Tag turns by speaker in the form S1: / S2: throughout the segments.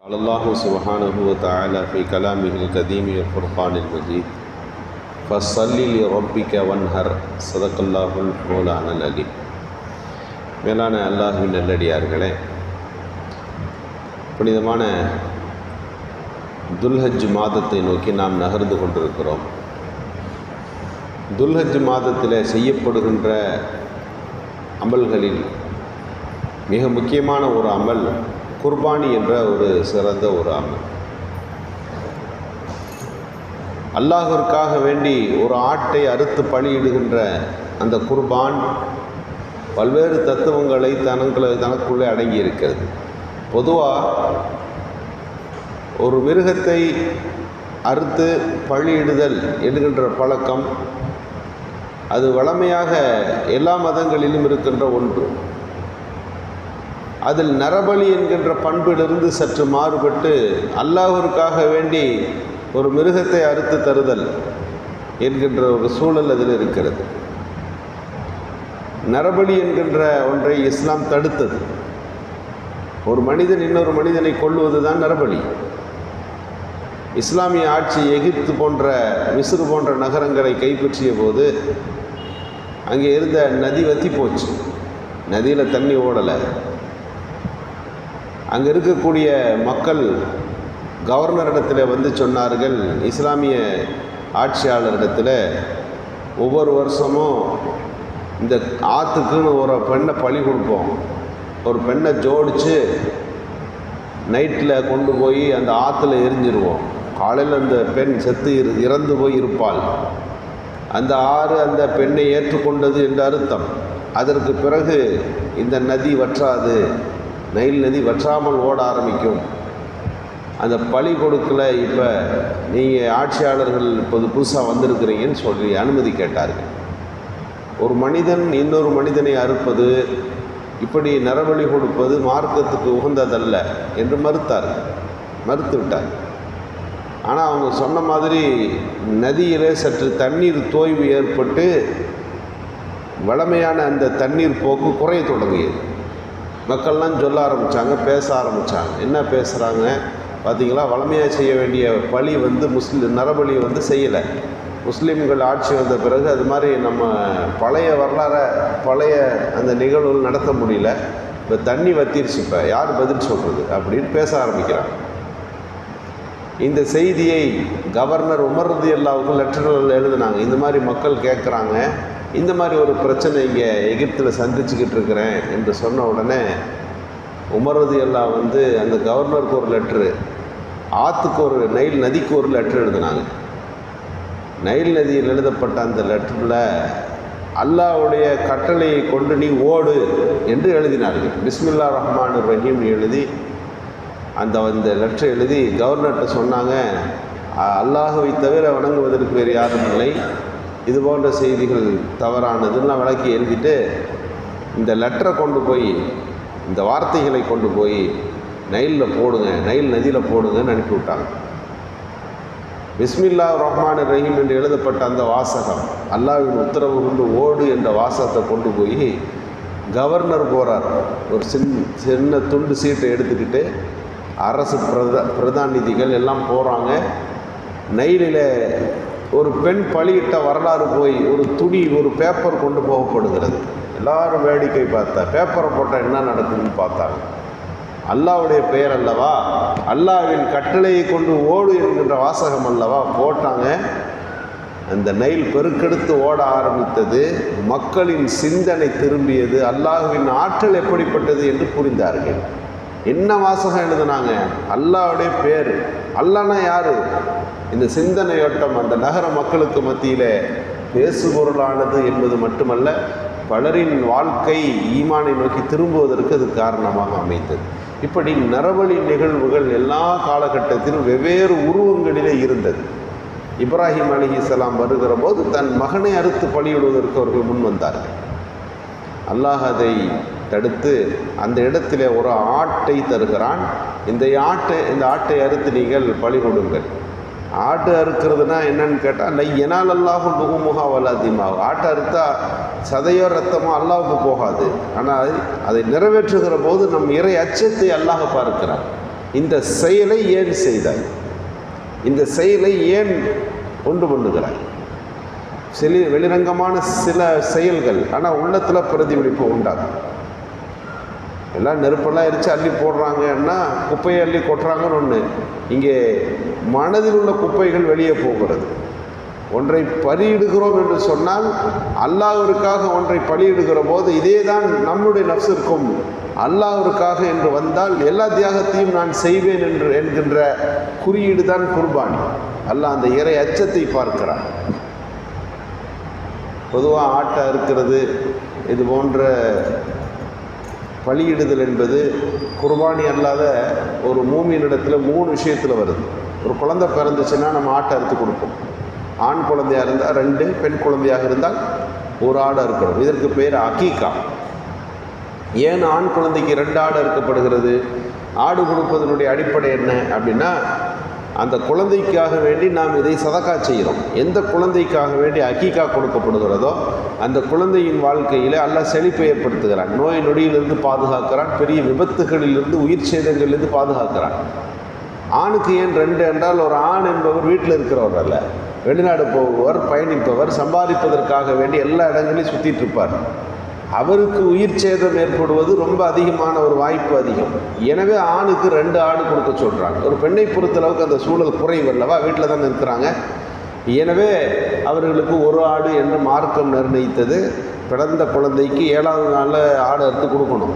S1: قال الله سبحانه وتعالى في كلامه القديم والفرقان المجيد فصل لربك وانهر صدق الله المولان العليم மேலான அல்லாஹுவின் நல்லடியார்களே புனிதமான துல்ஹஜ் மாதத்தை நோக்கி நாம் நகர்ந்து கொண்டிருக்கிறோம் துல்ஹஜ் மாதத்தில் செய்யப்படுகின்ற அமல்களில் மிக முக்கியமான ஒரு அமல் குர்பானி என்ற ஒரு சிறந்த ஒரு அமல். அல்லாஹிற்காக வேண்டி ஒரு ஆட்டை அறுத்து பலியிடுகின்ற அந்த குர்பான் பல்வேறு தத்துவங்களை தனங்களை தனக்குள்ளே அடங்கி இருக்கிறது பொதுவாக ஒரு மிருகத்தை அறுத்து பழியிடுதல் என்கின்ற பழக்கம் அது வளமையாக எல்லா மதங்களிலும் இருக்கின்ற ஒன்று. அதில் நரபலி என்கின்ற பண்பிலிருந்து சற்று மாறுபட்டு அல்லாஹிற்காக வேண்டி ஒரு மிருகத்தை அறுத்து தருதல் என்கின்ற ஒரு சூழல் அதில் இருக்கிறது. நரபலி என்கின்ற ஒன்றை இஸ்லாம் தடுத்தது. ஒரு மனிதன் இன்னொரு மனிதனை கொள்வது தான் நரபலி. இஸ்லாமிய ஆட்சி எகிப்து போன்ற மிஸ்ரு போன்ற நகரங்களை கைப்பற்றிய போது அங்கே இருந்த நதி வத்தி போச்சு. நதியில் தண்ணி ஓடலை. அங்கே இருக்கக்கூடிய மக்கள் கவர்னரிடத்தில் வந்து சொன்னார்கள் இஸ்லாமிய ஆட்சியாளரிடத்தில் ஒவ்வொரு வருஷமும் இந்த ஆற்றுக்குன்னு ஒரு பெண்ணை பழி கொடுப்போம். ஒரு பெண்ணை ஜோடித்து நைட்டில் கொண்டு போய் அந்த ஆற்றுல எரிஞ்சிருவோம். காலையில் அந்த பெண் செத்து இறந்து போய் இருப்பாள். அந்த ஆறு அந்த பெண்ணை ஏற்றுக்கொண்டது என்று அர்த்தம். அதற்கு பிறகு இந்த நதி வற்றாது. நைல் நதி வற்றாமல் ஓட ஆரம்பிக்கும். அந்த பழி கொடுக்கல இப்போ நீங்கள் ஆட்சியாளர்கள் இப்போது புதுசாக வந்திருக்கிறீங்கன்னு சொல்லி அனுமதி கேட்டார்கள். ஒரு மனிதன் இன்னொரு மனிதனை அறுப்பது இப்படி நரபலி கொடுப்பது மார்க்கத்துக்கு உகந்ததல்ல என்று மறுத்தார் மறுத்து விட்டார் ஆனால் அவங்க சொன்ன மாதிரி நதியிலே சற்று தண்ணீர் தோய்வு ஏற்பட்டு வளமையான அந்த தண்ணீர் போக்கு குறைய தொடங்கியது. மக்கள்லாம் சொல்ல ஆரம்பித்தாங்க பேச ஆரம்பித்தாங்க என்ன பேசுகிறாங்க பார்த்தீங்களா வளமையாக செய்ய வேண்டிய பழி வந்து முஸ்லீம் நரபலி வந்து செய்யலை. முஸ்லீம்கள் ஆட்சி வந்த பிறகு அது மாதிரி நம்ம பழைய வரலாற பழைய அந்த நிகழ்வுகள் நடத்த முடியல. இப்போ தண்ணி வத்திருச்சு இப்போ. யார் பதில் சொல்கிறது அப்படின்னு பேச ஆரம்பிக்கிறாங்க. இந்த செய்தியை கவர்னர் உமர்றது எல்லாவுக்கும் லெட்டர்கள் எழுதினாங்க. இந்த மாதிரி மக்கள் கேட்குறாங்க இந்த மாதிரி ஒரு பிரச்சனை இங்கே எகிப்தில் சந்திச்சுக்கிட்டு இருக்கிறேன் என்று சொன்ன உடனே உமரது எல்லாம் வந்து அந்த கவர்னருக்கு ஒரு லெட்ரு ஆற்றுக்கு ஒரு நைல் நதிக்கு ஒரு லெட்ரு எழுதினாங்க. நைல் நதியில் எழுதப்பட்ட அந்த லெட்டரில் அல்லாவுடைய கட்டளையை கொண்டு நீ ஓடு என்று எழுதினார்கள். பிஸ்மில்லா ரஹ்மான் ரஹீம் எழுதி அந்த அந்த லெட்டர் எழுதி கவர்னர்கிட்ட சொன்னாங்க அல்லாஹுவை தவிர வணங்குவதற்கு வேறு யாரும் இல்லை. இது போன்ற செய்திகள் தவறானதுலாம் விளக்கி எழுதிட்டு இந்த லெட்டரை கொண்டு போய் இந்த வார்த்தைகளை கொண்டு போய் நைலில் போடுங்க நைல் நதியில் போடுங்கன்னு அனுப்பி விட்டாங்க. பிஸ்மில்லா ரஹ்மான் ரஹீம் என்று எழுதப்பட்ட அந்த வாசகம் அல்லாவின் உத்தரவு கொண்டு ஓடு என்ற வாசகத்தை கொண்டு போய் கவர்னர் போகிறார் ஒரு சின் சின்ன துண்டு சீட்டை எடுத்துக்கிட்டு அரசு பிரதா பிரதாநிதிகள் எல்லாம் போகிறாங்க நைலில் ஒரு பெண் பழியிட்ட வரலாறு போய் ஒரு துணி ஒரு பேப்பர் கொண்டு போகப்படுகிறது. எல்லாரும் வேடிக்கை பார்த்தா பேப்பரை போட்டால் என்ன நடக்குதுன்னு பார்த்தாங்க. அல்லாவுடைய பெயர் அல்லவா? அல்லாவின் கட்டளையை கொண்டு ஓடு என்கின்ற வாசகம் அல்லவா? போட்டாங்க. அந்த நைல் பெருக்கெடுத்து ஓட ஆரம்பித்தது. மக்களின் சிந்தனை திரும்பியது. அல்லாஹுவின் ஆற்றல் எப்படிப்பட்டது என்று புரிந்தார்கள். என்ன வாசகம் எழுதுனாங்க? அல்லாவுடைய பேர். அல்லானா யாரு? இந்த சிந்தனையோட்டம் அந்த நகர மக்களுக்கு மத்தியில் பேசுபொருளானது என்பது மட்டுமல்ல பலரின் வாழ்க்கை ஈமானை நோக்கி திரும்புவதற்கு அது காரணமாக அமைந்தது. இப்படி நரபலி நிகழ்வுகள் எல்லா காலகட்டத்திலும் வெவ்வேறு உருவங்களிலே இருந்தது. இப்ராஹிம் அலி இஸ்லாம் வருகிற போது தன் மகனை அறுத்து பலியிடுவதற்கு அவர்கள் முன் வந்தார்கள் அல்லாஹ் அதை தடுத்து அந்த இடத்துல ஒரு ஆட்டை தருகிறான். இந்த ஆட்டை இந்த ஆட்டை அறுத்து நீங்கள் பழி கொடுங்கள். ஆட்டு அறுக்கிறதுனா என்னன்னு கேட்டால் லை எனால் அல்லாஹும் புகுமுகா வல்லாதிமாகும் ஆட்டை அறுத்தா சதையோ ரத்தமோ அல்லாவுக்கு போகாது. ஆனால் அதை நிறைவேற்றுகிற போது நம் இறை அச்சத்தை அல்லாஹ் பார்க்கிறார் இந்த செயலை ஏன் செய்தாய்? இந்த செயலை ஏன் கொண்டு பண்ணுகிறாய்? சில வெளிரங்கமான சில செயல்கள் ஆனால் உள்ளத்தில் பிரதிபலிப்பு உண்டாகும். எல்லாம் நெருப்பெல்லாம் எரித்து அள்ளி போடுறாங்கன்னா குப்பையை அள்ளி கொட்டுறாங்கன்னு ஒன்று இங்கே மனதில் உள்ள குப்பைகள் வெளியே போகிறது. ஒன்றை பலியிடுகிறோம் என்று சொன்னால் அல்லாஹ்விற்காக ஒன்றை பலியிடுகிற போது இதே தான் நம்முடைய நப்சிற்கும் அல்லாஹருக்காக என்று வந்தால் எல்லா தியாகத்தையும் நான் செய்வேன் என்று என்கின்ற குறியீடு தான் குர்பானி. அல்லாஹ் அந்த இறை அச்சத்தை பார்க்கிறான். பொதுவாக ஆட்டை அறுக்கிறது இது போன்ற பலியிடுதல் என்பது குர்பானி அல்லாத ஒரு மூமியினிடத்தில் மூணு விஷயத்தில் வருது. ஒரு குழந்தை பிறந்துச்சுன்னா நம்ம ஆட்டை அறுத்து கொடுப்போம். ஆண் குழந்தையாக இருந்தால் ரெண்டு பெண் குழந்தையாக இருந்தால் ஒரு ஆடு அறுக்கணும் இதற்கு பேர் அகீகா. ஏன் ஆண் குழந்தைக்கு ரெண்டு ஆடு அறுக்கப்படுகிறது? ஆடு கொடுப்பதனுடைய அடிப்படை என்ன அப்படின்னா அந்த குழந்தைக்காக வேண்டி நாம் இதை சதக்கா செய்கிறோம். எந்த குழந்தைக்காக வேண்டி அக்கீக்கா கொடுக்கப்படுகிறதோ அந்த குழந்தையின் வாழ்க்கையில் அல்லாஹ் செழிப்பை ஏற்படுத்துகிறான். நோய் நொடியிலிருந்து பாதுகாக்கிறான். பெரிய விபத்துகளிலிருந்து உயிர் சேதங்களிலிருந்து பாதுகாக்கிறான். ஆணுக்கு ஏன் ரெண்டு என்றால் ஒரு ஆண் என்பவர் வீட்டில் இருக்கிறவர் அல்ல. வெளிநாடு போபவர் பயணிப்பவர் சம்பாதிப்பதற்காக வேண்டி எல்லா இடங்களையும் சுற்றிட்டு இருப்பார். அவருக்கு உயிர் சேதம் ஏற்படுவது ரொம்ப அதிகமான ஒரு வாய்ப்பு அதிகம். எனவே ஆணுக்கு ரெண்டு ஆடு கொடுக்க சொல்கிறாங்க ஒரு பெண்ணை பொறுத்தளவுக்கு அந்த சூழல் குறைவு அல்லவா வீட்டில் தான் இருக்கிறாங்க எனவே அவர்களுக்கு ஒரு ஆடு என்று மார்க்கம் நிர்ணயித்தது. பிறந்த குழந்தைக்கு ஏழாவது நாளில் ஆடு அறுத்து கொடுக்கணும்.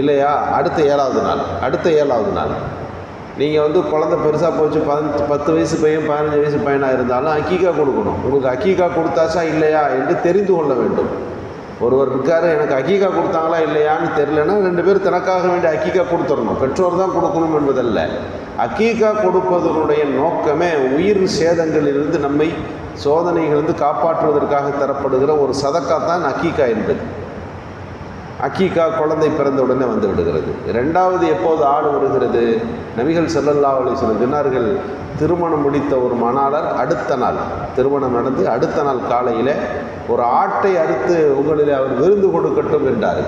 S1: இல்லையா? அடுத்த ஏழாவது நாள். அடுத்த ஏழாவது நாள். நீங்கள் வந்து குழந்தை பெருசாக போச்சு பதினஞ்சு பத்து வயசு பையன் பதினஞ்சு வயசு பையனாக இருந்தாலும் அக்கீக்கா கொடுக்கணும். உங்களுக்கு அக்கீக்கா கொடுத்தாச்சா இல்லையா? என்று தெரிந்து கொள்ள வேண்டும். ஒருவர் இருக்காரு எனக்கு அக்கீக்கா கொடுத்தாங்களா இல்லையான்னு தெரிலன்னா ரெண்டு பேர் தனக்காக வேண்டிய அக்கீக்கா கொடுத்துடணும். பெற்றோர் தான் கொடுக்கணும் என்பதல்ல. அக்கீக்கா கொடுப்பதனுடைய நோக்கமே உயிர் சேதங்களிலிருந்து நம்மை சோதனைகளிலிருந்து காப்பாற்றுவதற்காக தரப்படுகிற ஒரு சதக்கா தான் அக்கீக்கா என்பது. அக்கீக்கா குழந்தை பிறந்த உடனே வந்து விடுகிறது. ரெண்டாவது எப்போது ஆடு வருகிறது? நபிகள் செல்லல்லா சில தினார்கள் சொன்னார்கள் திருமணம் முடித்த ஒரு மணாளர் அடுத்த நாள் திருமணம் நடந்து அடுத்த நாள் காலையில் ஒரு ஆட்டை அறுத்து உங்களில் அவர் விருந்து கொடுக்கட்டும் என்றார்.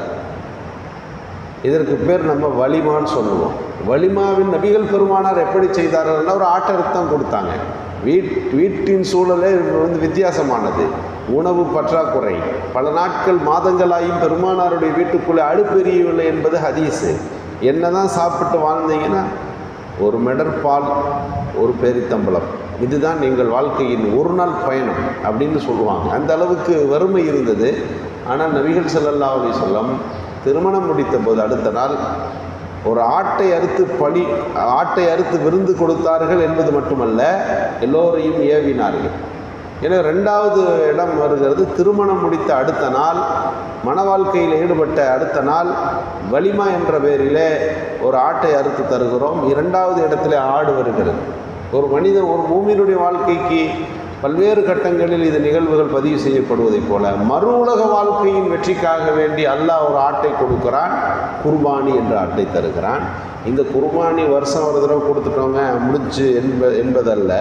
S1: இதற்கு பேர் நம்ம வலிமான்னு சொல்லுவோம். வலிமாவின் நபிகள் பெருமானார் எப்படி செய்தார்கள்னா ஒரு ஆட்டை அறுத்தம் கொடுத்தாங்க. வீட் வீட்டின் சூழலே வந்து வித்தியாசமானது. உணவு பற்றாக்குறை. பல நாட்கள் மாதங்களாயும் பெருமானாருடைய வீட்டுக்குள்ளே அடுப்பெரியவில்லை என்பது ஹதீஸு. என்னதான் சாப்பிட்டு வாழ்ந்தீங்கன்னா ஒரு மெடர் பால் ஒரு பேரித்தம்பளம். இதுதான் எங்கள் வாழ்க்கையின் ஒரு நாள் பயணம் அப்படின்னு சொல்லுவாங்க. அந்த அளவுக்கு வறுமை இருந்தது. ஆனால் நபிகள் செல்லல்லா அலி சொல்லம் திருமணம் முடித்த போது அடுத்த நாள் ஒரு ஆட்டை அறுத்து பழி ஆட்டை அறுத்து விருந்து கொடுத்தார்கள் என்பது மட்டுமல்ல எல்லோரையும் ஏவினார்கள். எனவே ரெண்டாவது இடம் வருகிறது திருமணம் முடித்த அடுத்த நாள் மன வாழ்க்கையில் ஈடுபட்ட அடுத்த நாள் வலிமா என்ற பெயரிலே ஒரு ஆட்டை அறுத்து தருகிறோம். இரண்டாவது இடத்துல ஆடு வருகிறது. ஒரு மனிதன் ஒரு பூமியினுடைய வாழ்க்கைக்கு பல்வேறு கட்டங்களில் இது நிகழ்வுகள் பதிவு செய்யப்படுவதைப் போல மறு உலக வாழ்க்கையின் வெற்றிக்காக வேண்டி அல்லாஹ் ஒரு ஆட்டை கொடுக்கிறான். குர்பானி என்ற ஆட்டை தருகிறான். இந்த குர்பானி வருஷம் ஒரு தடவை கொடுத்துட்டோங்க முடிச்சு என்ப என்பதல்ல.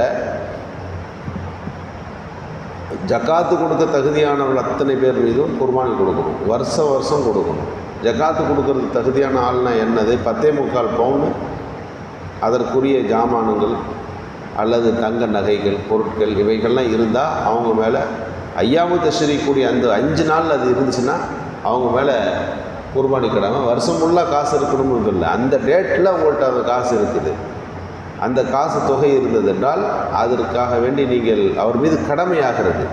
S1: ஜக்காத்து கொடுக்க தகுதியானவள் அத்தனை பேர் மீதும் குர்பானி கொடுக்கணும். வருஷம் வருஷம் கொடுக்கணும். ஜக்காத்து கொடுக்கறதுக்கு தகுதியான ஆள்னா என்னது? பத்தே முக்கால் பவுன். அதற்குரிய ஜாமானுங்கள் அல்லது தங்க நகைகள் பொருட்கள் இவைகள்லாம் இருந்தால் அவங்க மேலே ஐயாமு தஷரிக்கூடிய அந்த அஞ்சு நாள் அது இருந்துச்சுன்னா அவங்க மேலே குர்பானி கிடாம வருஷம் ஃபுல்லாக காசு இருக்கணும்னு இல்லை. அந்த டேட்டில் உங்கள்கிட்ட அந்த காசு இருக்குது. அந்த காசு தொகை இருந்தது என்றால் அதற்காக வேண்டி நீங்கள் அவர் மீது கடமையாகிறது.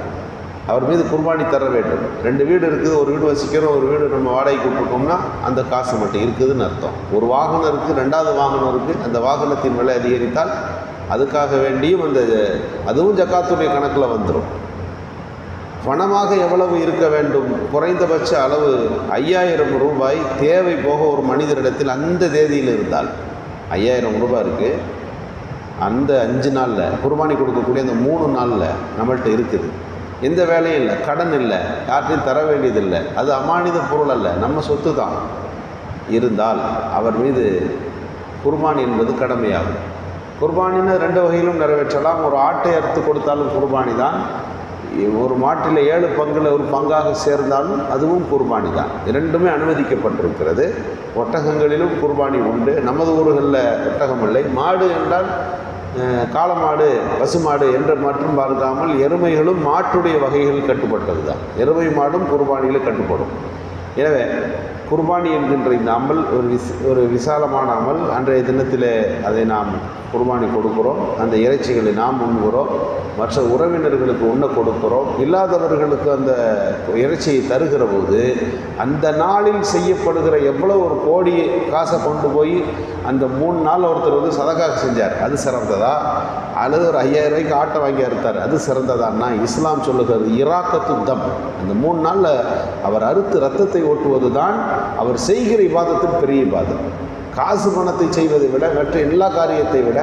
S1: அவர் மீது குர்பானி தர வேண்டும். ரெண்டு வீடு இருக்குது ஒரு வீடு வசிக்கிறோம் ஒரு வீடு நம்ம வாடகைக்கு விட்டுருக்கோம்னா அந்த காசு மட்டும் இருக்குதுன்னு அர்த்தம். ஒரு வாகனம் இருக்குது ரெண்டாவது வாகனம் இருக்குது அந்த வாகனத்தின் விலை அதிகரித்தால் அதுக்காக வேண்டியும் அந்த அதுவும் ஜக்காத்துடைய கணக்கில் வந்துடும் பணமாக எவ்வளவு இருக்க வேண்டும்? குறைந்தபட்ச அளவு ஐயாயிரம் ரூபாய் தேவை போக ஒரு மனிதரிடத்தில் அந்த தேதியில் இருந்தால் ஐயாயிரம் ரூபாய் இருக்குது அந்த அஞ்சு நாளில் குர்பானி கொடுக்கக்கூடிய அந்த மூணு நாளில் நம்மள்கிட்ட இருக்குது. எந்த வேலையும் இல்லை கடன் இல்லை யார்ட்டையும் தர வேண்டியதில்லை அது அமானித பொருள் அல்ல நம்ம சொத்து தான் இருந்தால் அவர் மீது குர்பானி என்பது கடமையாகும். குர்பானின்னு ரெண்டு வகையிலும் நிறைவேற்றலாம். ஒரு ஆட்டை அறுத்து கொடுத்தாலும் குர்பானி தான். ஒரு மாட்டில் ஏழு பங்கில் ஒரு பங்காக சேர்ந்தாலும் அதுவும் குர்பானி தான். இரண்டுமே அனுமதிக்கப்பட்டிருக்கிறது. ஒட்டகங்களிலும் குர்பானி உண்டு. நமது ஊர்களில் ஒட்டகம் இல்லை. மாடு என்றால் அஹ், காளமாடு பசுமாடு என்று மட்டும் பார்க்காமல் எருமைகளும் மாட்டுடைய வகைகள் கட்டுப்பட்டது தான் எருமை மாடும் குர்பானியில் கட்டுப்படும். எனவே குர்பானி என்கின்ற இந்த அமல் ஒரு விஸ் ஒரு விசாலமான அமல் அன்றைய தினத்தில் அதை நாம் குர்பானி கொடுக்கிறோம். அந்த இறைச்சிகளை நாம் உண்கிறோம் மற்ற உறவினர்களுக்கு உண்ண கொடுக்கிறோம். இல்லாதவர்களுக்கு அந்த இறைச்சியை தருகிற போது அந்த நாளில் செய்யப்படுகிற எவ்வளோ ஒரு கோடி காசை கொண்டு போய் அந்த மூணு நாள் ஒருத்தர் வந்து சதக்காக செஞ்சார். அது சிறந்ததா? அல்லது ஒரு ஐயாயிரம் ரூபாய்க்கு ஆட்டை வாங்கி அறுத்தார். அது சிறந்ததான்னா இஸ்லாம் சொல்லுகிறது இராக்கத்து தம். அந்த மூணு நாளில் அவர் அறுத்து ரத்தத்தை ஓட்டுவது தான் அவர் செய்கிற இவாதத்தின் பெரிய இவாதம் காசு பணத்தை செய்வதை விட மற்ற எல்லா காரியத்தை விட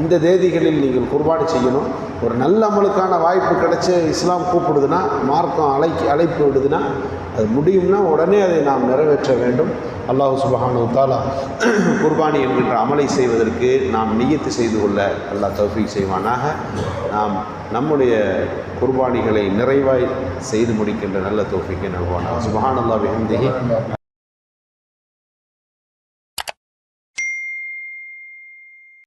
S1: இந்த தேதிகளில் நீங்கள் குர்பானி செய்யணும். ஒரு நல்ல அமலுக்கான வாய்ப்பு கிடைச்சி இஸ்லாம் கூப்பிடுதுன்னா மார்க்கம் அழைக்கி அழைப்பு விடுதுன்னா அது முடியும்னா உடனே அதை நாம் நிறைவேற்ற வேண்டும். அல்லாஹ் சுபஹானு தாலா குர்பானி என்கின்ற அமலை செய்வதற்கு நாம் நியத்து செய்து கொள்ள அல்லாஹ் தௌஃபீக் செய்வானாக. நாம் நம்முடைய குர்பானிகளை நிறைவாய் செய்து முடிக்கின்ற நல்ல தோஃபிக்கு நல்வானாக சுபஹான் அல்லாஹ்